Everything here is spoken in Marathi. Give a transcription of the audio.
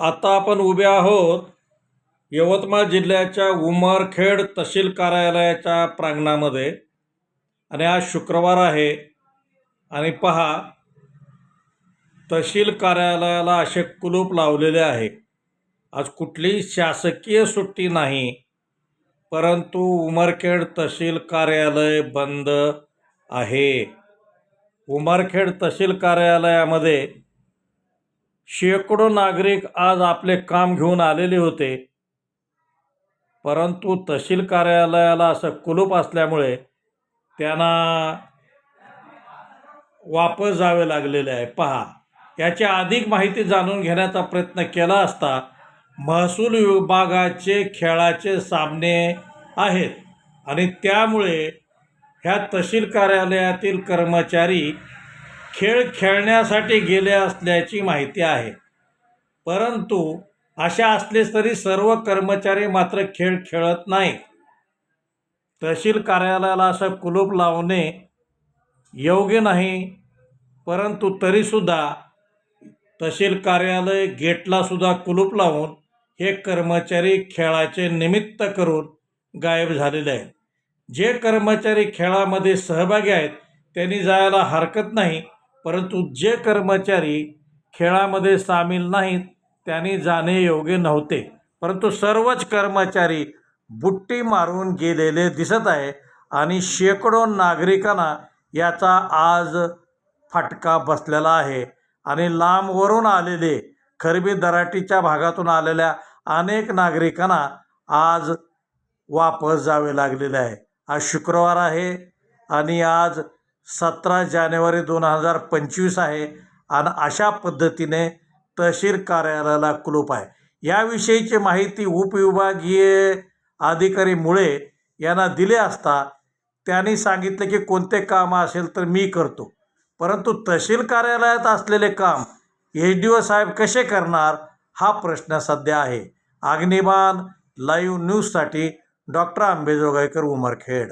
आता आपण उभे आहोत यवतमाळ जिल्ह्याच्या उमरखेड तहसील कार्यालयाच्या प्रांगणामध्ये. आणि आज शुक्रवार आहे. आणि पहा तहसील कार्यालयाला असे कुलूप लावलेले आहे. आज कुठलीही शासकीय सुट्टी नाही परंतु उमरखेड तहसील कार्यालय बंद आहे. उमरखेड तहसील कार्यालयामध्ये शेकडो नागरिक आज आपले काम घेऊन आलेले होते. परंतु तहसील कार्यालयाला असं कुलूप असल्यामुळे त्यांना वापस जावे लागलेले आहे. पहा याची अधिक माहिती जाणून घेण्याचा प्रयत्न केला असता महसूल विभागाचे खेळाचे सामने आहेत आणि त्यामुळे ह्या तहसील कार्यालयातील कर्मचारी खेळ खेळण्यासाठी गेले असल्याची माहिती आहे. परंतु अशा असले तरी सर्व कर्मचारी मात्र खेळ खेळत नाहीत. तहसील कार्यालयाला असं कुलूप लावणे योग्य नाही परंतु तरीसुद्धा तहसील कार्यालय गेटलासुद्धा कुलूप लावून हे कर्मचारी खेळाचे निमित्त करून गायब झालेले आहेत. जे कर्मचारी खेळामध्ये सहभागी आहेत त्यांनी जायला हरकत नाही परंतु जे कर्मचारी खेळामध्ये सामील नाहीत त्यांनी जाणे योग्य नव्हते. परंतु सर्वच कर्मचारी बुट्टी मारून गेलेले दिसत आहे आणि शेकडो नागरिकांना याचा आज फटका बसलेला आहे. आणि लांबवरून आलेले खरबी दराटीच्या भागातून आलेल्या अनेक नागरिकांना आज वापस जावे लागलेले आहे. आज शुक्रवार आहे आणि आज सतरा जानेवारी दोन हजार पंचवीस आहे आणि अशा पद्धतीने तहसील कार्यालयाला कुलूप आहे. याविषयीची माहिती उपविभागीय अधिकारी मुळे यांना दिले असता त्यांनी सांगितलं की कोणते काम असेल तर मी करतो. परंतु तहसील कार्यालयात असलेले काम एच डी ओ साहेब कसे करणार हा प्रश्न सध्या आहे. अग्निबाण लाईव्ह न्यूजसाठी डॉक्टर आंबेजोगाईकर उमरखेड.